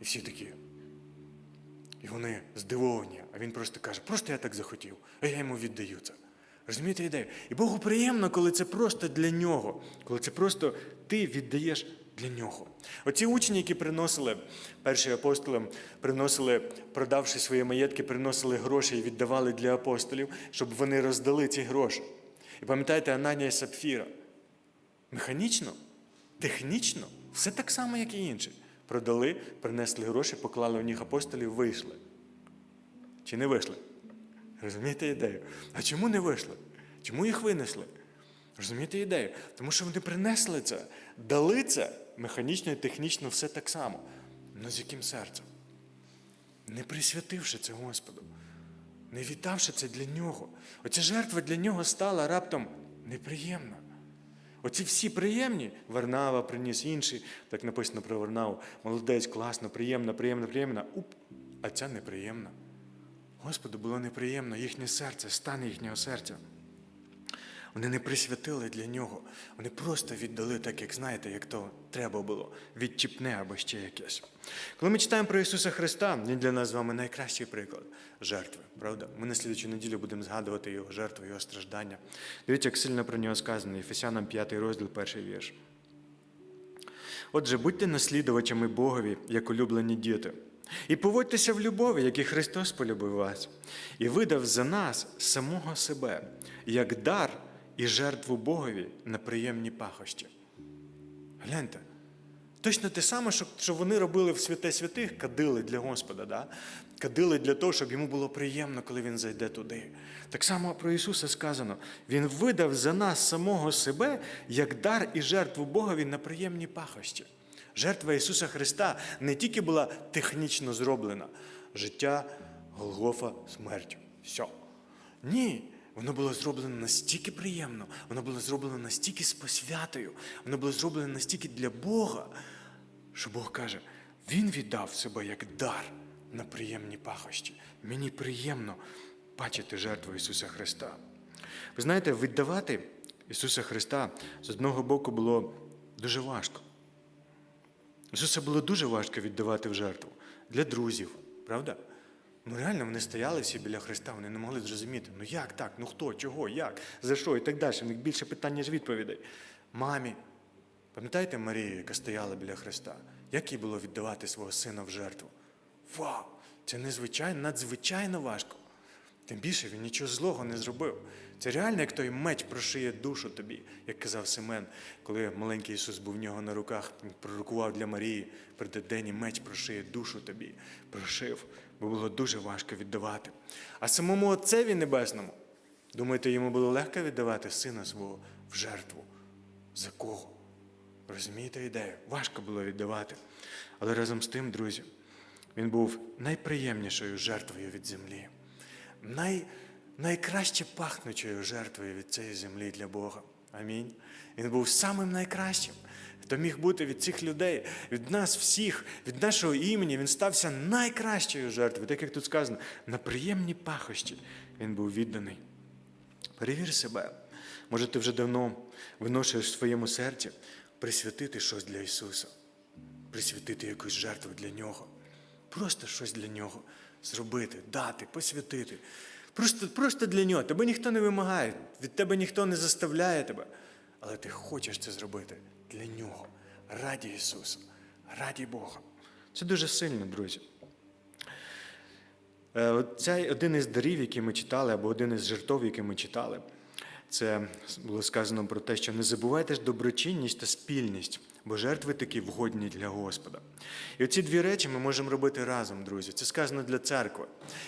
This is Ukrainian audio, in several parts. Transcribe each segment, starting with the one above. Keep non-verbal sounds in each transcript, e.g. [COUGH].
І всі такі. І вони здивовані, а він просто каже, просто я так захотів, а я йому віддаю це. Розумієте ідею? І Богу приємно, коли це просто для нього, коли це просто ти віддаєш для нього. Оці учні, які приносили, перші апостоли, приносили, продавши свої маєтки, приносили гроші і віддавали для апостолів, щоб вони роздали ці гроші. І пам'ятаєте, Ананія Сапфіра. Механічно, технічно, все так само, як і інші. Продали, принесли гроші, поклали у них апостолів, вийшли. Чи не вийшли? Розумієте ідею? А чому не вийшли? Чому їх винесли? Розумієте ідею? Тому що вони принесли це, дали це механічно і технічно все так само. але з яким серцем? Не присвятивши це Господу, не віддавши це для нього. Оця жертва для нього стала раптом неприємна. Оці всі приємні, Варнава приніс інший, так написано про Варнаву. Молодець, класно, приємна, приємна, приємна. Уп, а ця неприємна. Господу було неприємно їхнє серце, стан їхнього серця. Вони не присвятили для нього. Вони просто віддали так, як знаєте, як то треба було, відчіпне або ще якесь. Коли ми читаємо про Ісуса Христа, він для нас з вами найкращий приклад жертви, правда? Ми на слідчу неділю будемо згадувати його жертву, його страждання. Дивіться, як сильно про нього сказано, Єфесянам 5 розділ, перший вірш. Отже, будьте наслідувачами Богові, як улюблені діти, і поводьтеся в любові, як і Христос полюбив вас, і видав за нас самого себе, як дар і жертву Богові на приємні пахощі. Гляньте, точно те саме, що, вони робили в святе святих, кадили для Господа, да? кадили для того, щоб йому було приємно, коли він зайде туди. Так само про Ісуса сказано: Він видав за нас самого себе як дар і жертву Богові на приємні пахощі. Жертва Ісуса Христа не тільки була технічно зроблена, життя, Голгофа, смерть. Все. Ні, воно було зроблено настільки приємно, воно було зроблено настільки з посвятою, воно було зроблено настільки для Бога, що Бог каже, Він віддав себе як дар на приємні пахощі. Мені приємно бачити жертву Ісуса Христа. Ви знаєте, віддавати Ісуса Христа з одного боку було дуже важко. Ісуса було дуже важко віддавати в жертву для друзів, правда? Ну реально вони стояли всі біля Христа, вони не могли зрозуміти, ну як так, ну хто, чого, як, за що і так далі. В них більше питань, ніж відповідей. Мамі, пам'ятаєте Марію, яка стояла біля Христа? Як їй було віддавати свого сина в жертву? Вау! Це незвичайно, надзвичайно важко. Тим більше він нічого злого не зробив. Це реально, як той меч прошиє душу тобі, як казав Семен, коли маленький Ісус був в нього на руках, пророкував для Марії, прийде день і меч прошиє душу тобі. Прошив, бо було дуже важко віддавати. А самому Отцеві Небесному, думаєте, йому було легко віддавати сина свого в жертву? За кого? Розумієте ідею? Важко було віддавати. Але разом з тим, друзі, він був найприємнішою жертвою від землі най, найкраще пахнучою жертвою від цієї землі для Бога. Амінь. Він був самим найкращим, хто міг бути від цих людей, від нас всіх, від нашого імені. Він стався найкращою жертвою, так як тут сказано, на приємні пахощі він був відданий. Перевір себе. Може, ти вже давно виношуєш в своєму серці присвятити щось для Ісуса, присвятити якусь жертву для Нього. Просто щось для Нього зробити, дати, посвятити. Просто, просто для нього. Тебе ніхто не вимагає, від тебе ніхто не заставляє тебе. Але ти хочеш це зробити для нього, раді Ісуса, раді Бога. Це дуже сильно, друзі. Е, Цей один із дарів, які ми читали, або один із жертв, які ми читали, це було сказано про те, що не забувайте ж доброчинність та спільність, бо жертви такі вгодні для Господа. І оці дві речі ми можемо робити разом, друзі. Це сказано для церкви.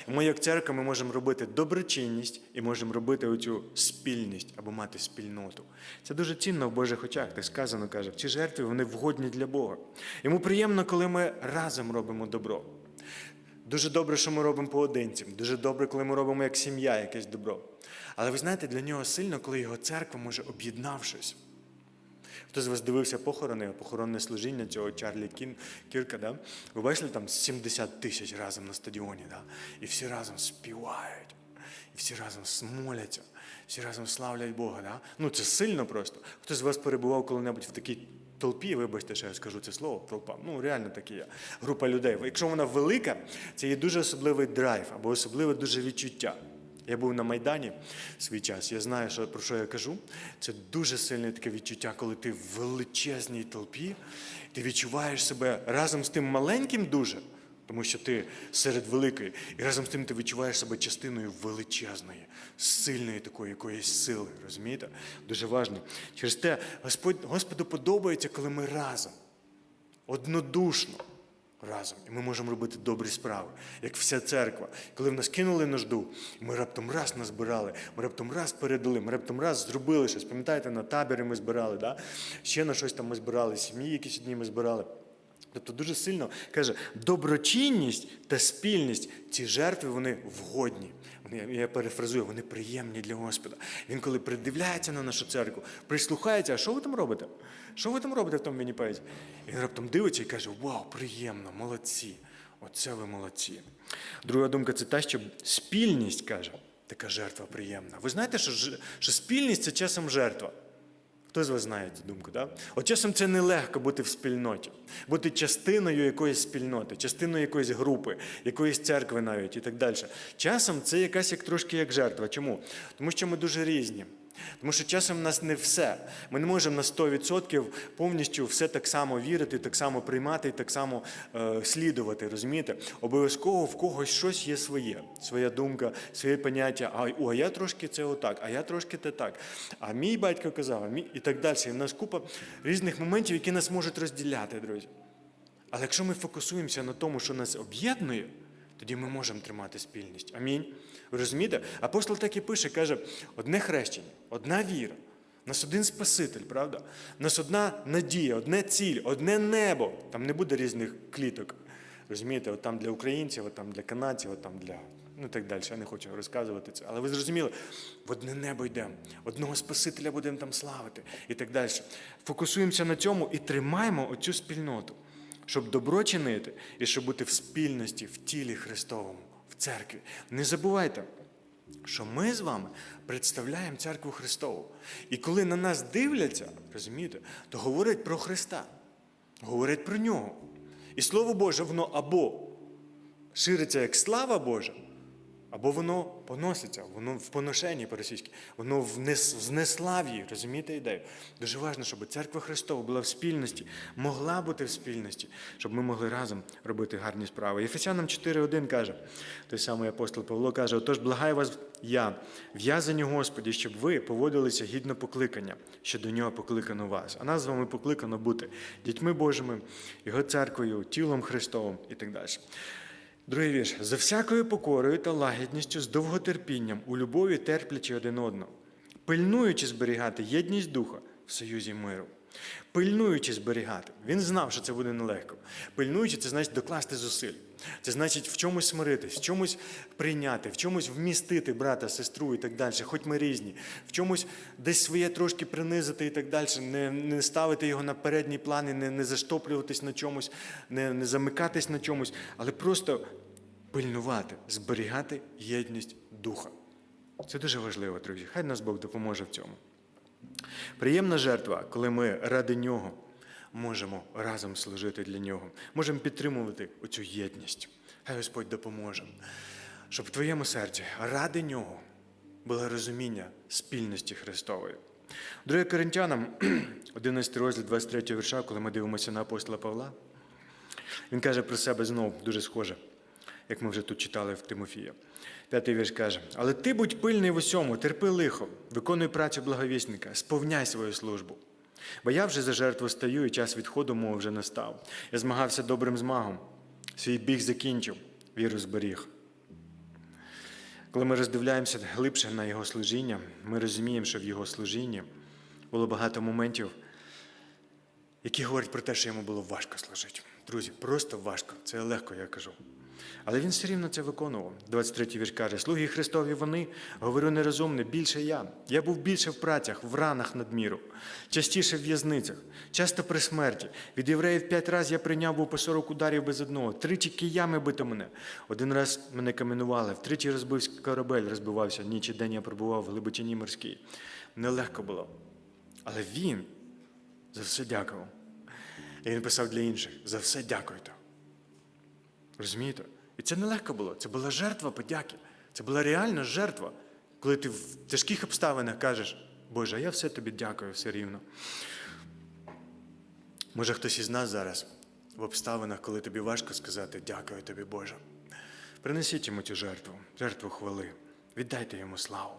Ми, як церква, ми можемо робити доброчинність і можемо робити оцю спільність або мати спільноту. Це дуже цінно в Божих очах. Так сказано каже, ці жертви вони вгодні для Бога. Йому приємно, коли ми разом робимо добро. Дуже добре, що ми робимо поодинці. Дуже добре, коли ми робимо як сім'я якесь добро. Але ви знаєте, для нього сильно, коли його церква може об'єднавшись. Хто з вас дивився похорони, похоронне служіння цього Чарлі Кін, Кірка, да? ви бачили там 70 тисяч разом на стадіоні, да? і всі разом співають, і всі разом смоляться, всі разом славлять Бога. Да? Ну це сильно просто. Хто з вас перебував коли-небудь в такій толпі, вибачте, що я скажу це слово, толпа. Ну, реально такі є. Група людей. Якщо вона велика, це є дуже особливий драйв або особливе дуже відчуття. Я був на Майдані в свій час. Я знаю, що, про що я кажу. Це дуже сильне таке відчуття, коли ти в величезній толпі, ти відчуваєш себе разом з тим маленьким дуже, тому що ти серед великої, і разом з тим ти відчуваєш себе частиною величезної, сильної такої якоїсь сили. Розумієте? Дуже важливо. Через те Господь, Господу подобається, коли ми разом, однодушно разом. І ми можемо робити добрі справи, як вся церква. Коли в нас кинули нужду, ми раптом раз назбирали, ми раптом раз передали, ми раптом раз зробили щось. Пам'ятаєте, на табори ми збирали, да? ще на щось там ми збирали, сім'ї якісь одні ми збирали. Тобто дуже сильно каже, доброчинність та спільність ці жертви вони вгодні. Я перефразую, вони приємні для Господа. Він, коли придивляється на нашу церкву, прислухається, а що ви там робите? Що ви там робите в тому Вінніпезі? Він раптом дивиться і каже: Вау, приємно, молодці! Оце ви молодці. Друга думка це та, що спільність каже, така жертва приємна. Ви знаєте, що, що спільність це часом жертва. Хто з вас знає цю думку? Да? От часом це нелегко бути в спільноті, бути частиною якоїсь спільноти, частиною якоїсь групи, якоїсь церкви навіть і так далі. Часом це якась як трошки як жертва. Чому? Тому що ми дуже різні. Тому що часом в нас не все. Ми не можемо на 100% повністю все так само вірити, так само приймати і так само е, слідувати. Розумієте? Обов'язково в когось щось є своє, своя думка, своє поняття. А, о, я трошки це отак, а я трошки те так. А мій батько казав, мій і так далі. І в нас купа різних моментів, які нас можуть розділяти, друзі. Але якщо ми фокусуємося на тому, що нас об'єднує, тоді ми можемо тримати спільність. Амінь. Ви розумієте? Апостол так і пише, каже: одне хрещення, одна віра. Нас один Спаситель, правда? Нас одна надія, одне ціль, одне небо. Там не буде різних кліток. Розумієте, от там для українців, от там для канадців, от там для. Ну так далі. Я не хочу розказувати це. Але ви зрозуміли, в одне небо йдемо, одного Спасителя будемо там славити і так далі. Фокусуємося на цьому і тримаємо оцю спільноту щоб добро чинити і щоб бути в спільності, в тілі Христовому, в церкві. Не забувайте, що ми з вами представляємо церкву Христову. І коли на нас дивляться, розумієте, то говорять про Христа, говорять про нього. І Слово Боже, воно або шириться як слава Божа, або воно поноситься, воно в поношенні по-російськи, воно в нес- в знеслав'ї, розумієте ідею? Дуже важливо, щоб церква Христова була в спільності, могла бути в спільності, щоб ми могли разом робити гарні справи. Ефесянам 4.1 каже, той самий апостол Павло каже: Отож, благаю вас я, в'язані Господі, щоб ви поводилися гідно покликання, що до нього покликано вас. А нас з вами покликано бути дітьми Божими, Його церквою, тілом Христовим і так далі. Другий вірш. За всякою покорою та лагідністю, з довготерпінням, у любові терплячи один одного, пильнуючи зберігати єдність духа в союзі миру. Пильнуючи зберігати. Він знав, що це буде нелегко. Пильнуючи, це значить докласти зусиль. Це значить в чомусь смиритись, в чомусь прийняти, в чомусь вмістити брата, сестру і так далі, хоч ми різні, в чомусь десь своє трошки принизити і так далі, не, не ставити його на передній план, і не, не заштоплюватись на чомусь, не, не замикатись на чомусь, але просто пильнувати, зберігати єдність духа. Це дуже важливо, друзі. Хай нас Бог допоможе в цьому. Приємна жертва, коли ми ради нього можемо разом служити для нього, можемо підтримувати оцю єдність. Хай Господь допоможе, щоб в твоєму серці ради нього було розуміння спільності Христової. Друге Коринтянам, [CLEARS THROAT] 11 розділ 23 вірша, коли ми дивимося на апостола Павла, він каже про себе знову дуже схоже, як ми вже тут читали в Тимофія. П'ятий вірш каже: Але ти будь пильний в усьому, терпи лихо, виконуй працю благовісника, сповняй свою службу. Бо я вже за жертву стаю, і час відходу мого вже настав. Я змагався добрим змагом, свій біг закінчив, віру зберіг. Коли ми роздивляємося глибше на його служіння, ми розуміємо, що в його служінні було багато моментів, які говорять про те, що йому було важко служити. Друзі, просто важко. Це легко, я кажу. Але він все рівно це виконував. 23-й вірш каже: Слуги Христові вони, говорю нерозумне, більше я. Я був більше в працях, в ранах надміру, частіше в в'язницях, часто при смерті. Від євреїв п'ять разів я прийняв був по 40 ударів без одного. Тричі киями бито мене. Один раз мене каменували, втричі розбив корабель, розбивався. Ніч і день я пробував в глибочині морській. Нелегко було. Але він за все дякував. І він писав для інших: за все дякуйте. Розумієте? І це нелегко було. Це була жертва подяки. Це була реальна жертва, коли ти в тяжких обставинах кажеш, Боже, я все тобі дякую, все рівно. Може, хтось із нас зараз в обставинах, коли тобі важко сказати дякую тобі, Боже. Принесіть йому цю жертву, жертву хвали. Віддайте йому славу.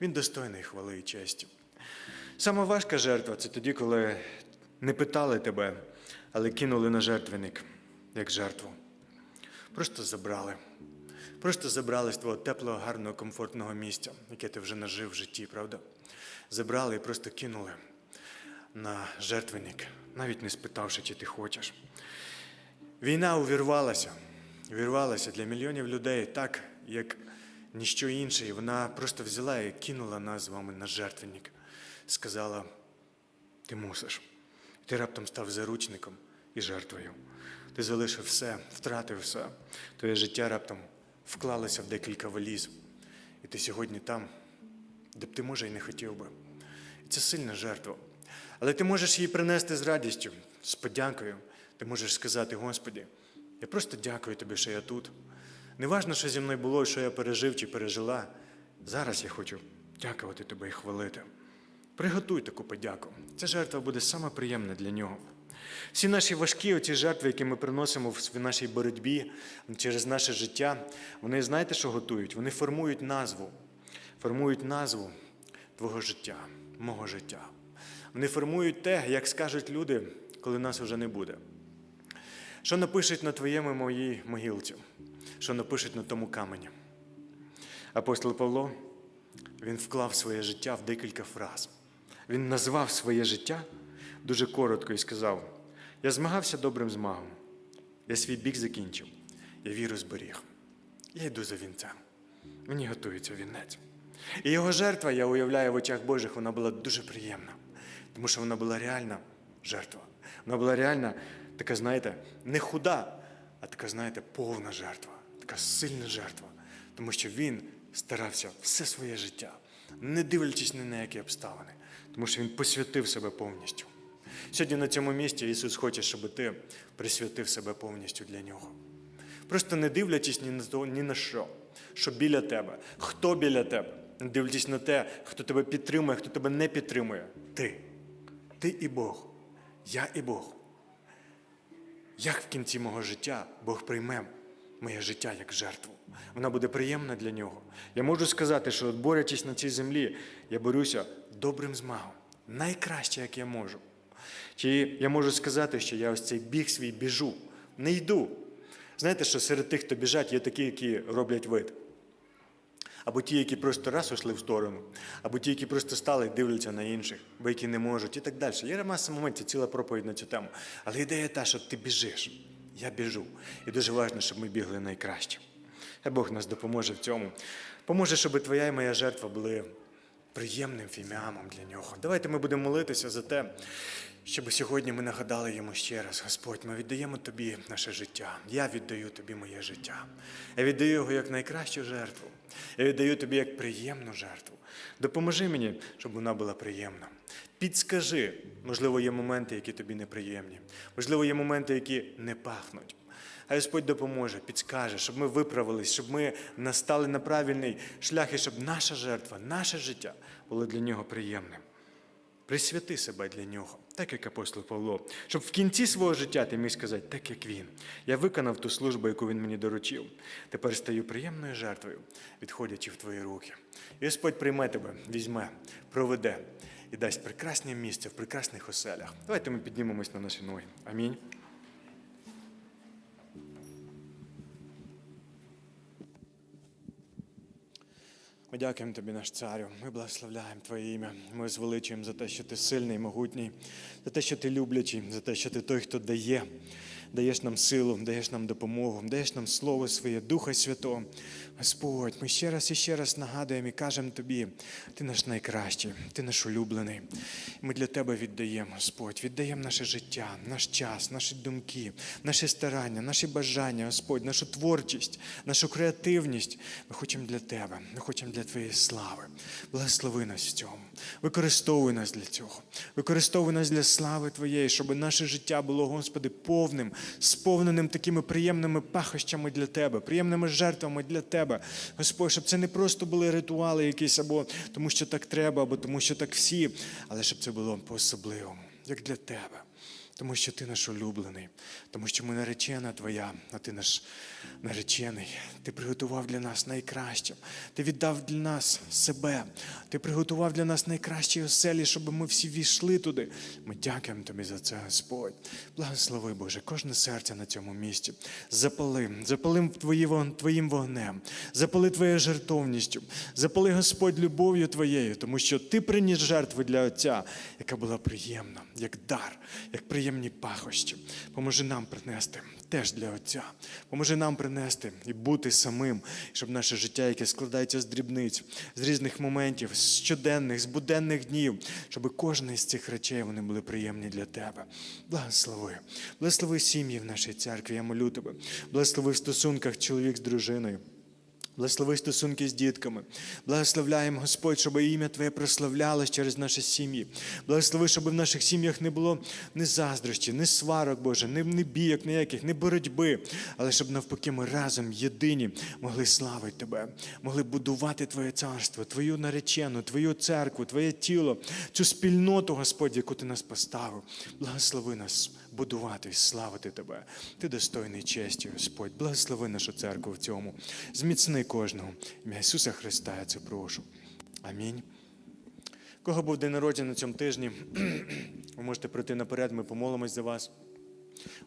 Він достойний хвали і честі. Сама важка жертва це тоді, коли не питали тебе, але кинули на жертвенник, як жертву. Просто забрали. Просто забрали з твого теплого, гарного, комфортного місця, яке ти вже нажив в житті, правда? Забрали і просто кинули на жертвенник, навіть не спитавши, чи ти хочеш. Війна увірвалася, увірвалася для мільйонів людей так, як ніщо інше. І вона просто взяла і кинула нас з вами на жертвенник. Сказала, ти мусиш. І ти раптом став заручником і жертвою. Ти залишив все, втратив все. Твоє життя раптом вклалося в декілька валіз. І ти сьогодні там, де б ти, може, і не хотів би. І це сильна жертва. Але ти можеш її принести з радістю, з подякою. Ти можеш сказати, Господі, я просто дякую тобі, що я тут. Неважно, що зі мною було, що я пережив чи пережила. Зараз я хочу дякувати тебе і хвалити. Приготуй таку подяку. Ця жертва буде саме приємна для нього. Всі наші важкі оці жертви, які ми приносимо в нашій боротьбі через наше життя, вони знаєте, що готують? Вони формують назву, формують назву твого життя, мого життя. Вони формують те, як скажуть люди, коли нас вже не буде. Що напишуть на твоєму моїй могилці, що напишуть на тому камені. Апостол Павло він вклав своє життя в декілька фраз. Він назвав своє життя дуже коротко і сказав: Я змагався добрим змагом, я свій бік закінчив, я віру зберіг. Я йду за вінцем. Мені готується вінець. І його жертва, я уявляю в очах Божих, вона була дуже приємна, тому що вона була реальна жертва. Вона була реальна, така, знаєте, не худа, а така, знаєте, повна жертва, така сильна жертва. Тому що він старався все своє життя, не дивлячись ні на які обставини, тому що він посвятив себе повністю. Сьогодні на цьому місці Ісус хоче, щоб ти присвятив себе повністю для нього. Просто не дивлячись ні на то, ні на що, що біля тебе, хто біля тебе, не дивлячись на те, хто тебе підтримує, хто тебе не підтримує. Ти. Ти і Бог. Я і Бог. Як в кінці мого життя Бог прийме моє життя як жертву? Вона буде приємна для нього. Я можу сказати, що от борючись на цій землі, я борюся добрим змагом, найкраще, як я можу. Чи я можу сказати, що я ось цей біг свій біжу, не йду. Знаєте, що серед тих, хто біжать, є такі, які роблять вид. Або ті, які просто раз ушли в сторону, або ті, які просто стали і дивляться на інших, бо які не можуть, і так далі. Є маса моментів, ціла проповідь на цю тему. Але ідея та, що ти біжиш, я біжу. І дуже важливо, щоб ми бігли найкраще. Хай Бог нас допоможе в цьому. Поможе, щоб твоя і моя жертва були приємним фіміамом для нього. Давайте ми будемо молитися за те, щоб сьогодні ми нагадали йому ще раз, Господь, ми віддаємо тобі наше життя. Я віддаю тобі моє життя. Я віддаю його як найкращу жертву. Я віддаю тобі як приємну жертву. Допоможи мені, щоб вона була приємна. Підскажи, можливо, є моменти, які тобі неприємні. Можливо, є моменти, які не пахнуть. А Господь допоможе, підскаже, щоб ми виправились, щоб ми настали на правильний шлях і щоб наша жертва, наше життя було для нього приємним. Присвяти себе для нього, так як апостол Павло, щоб в кінці свого життя ти міг сказати, так як він. Я виконав ту службу, яку він мені доручив. Тепер стаю приємною жертвою, відходячи в твої руки. І Господь прийме тебе, візьме, проведе і дасть прекрасне місце в прекрасних оселях. Давайте ми піднімемось на наші ноги. Амінь. Дякуємо тобі, наш царю. Ми благословляємо Твоє ім'я. Ми звеличуємо за те, що ти сильний, могутній, за те, що ти люблячий, за те, що ти той, хто дає, даєш нам силу, даєш нам допомогу, даєш нам Слово своє, Духа Святого. Господь, ми ще раз і ще раз нагадуємо і кажемо тобі, ти наш найкращий, ти наш улюблений. Ми для тебе віддаємо, Господь, віддаємо наше життя, наш час, наші думки, наші старання, наші бажання, Господь, нашу творчість, нашу креативність. Ми хочемо для тебе, ми хочемо для твоєї слави. Благослови нас в цьому. Використовуй нас для цього. Використовуй нас для слави Твоєї, щоб наше життя було, Господи, повним, сповненим такими приємними пахощами для Тебе, приємними жертвами для Тебе. Господь, щоб це не просто були ритуали якісь, або тому, що так треба, або тому, що так всі, але щоб це було по-особливому, як для Тебе. Тому що ти наш улюблений, тому що ми наречена Твоя, а ти наш наречений. Ти приготував для нас найкраще. Ти віддав для нас себе. Ти приготував для нас найкращі оселі, щоб ми всі війшли туди. Ми дякуємо тобі за це, Господь. Благослови, Боже, кожне серце на цьому місці. Запали, запали твої Твоїм вогнем, запали Твоєю жертовністю, запали, Господь, любов'ю Твоєю, тому що Ти приніс жертву для Отця, яка була приємна, як дар, як приємні пахощі. Поможи нам принести теж для Отця. Поможи нам принести і бути самим, щоб наше життя, яке складається з дрібниць, з різних моментів, з щоденних, з буденних днів, щоб кожна із цих речей вони були приємні для тебе. Благослови. Благослови сім'ї в нашій церкві. Я молю тебе. Благослови в стосунках чоловік з дружиною. Благослови стосунки з дітками. Благословляємо, Господь, щоб ім'я Твоє прославлялось через наші сім'ї. Благослови, щоб в наших сім'ях не було ні заздрощі, ні сварок, Боже, ні, ні бійок ніяких, ні боротьби, але щоб навпаки ми разом єдині могли славити Тебе, могли будувати Твоє царство, Твою наречену, Твою церкву, Твоє тіло, цю спільноту, Господь, яку Ти нас поставив. Благослови нас будувати і славити Тебе. Ти достойний честі, Господь. Благослови нашу церкву в цьому. Зміцни кожного. Ім'я Ісуса Христа, я це прошу. Амінь. Кого був день народження на цьому тижні? [CLEARS THROAT] Ви можете пройти наперед, ми помолимось за вас.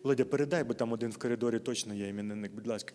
Володя, передай, бо там один в коридорі точно є іменинник, будь ласка.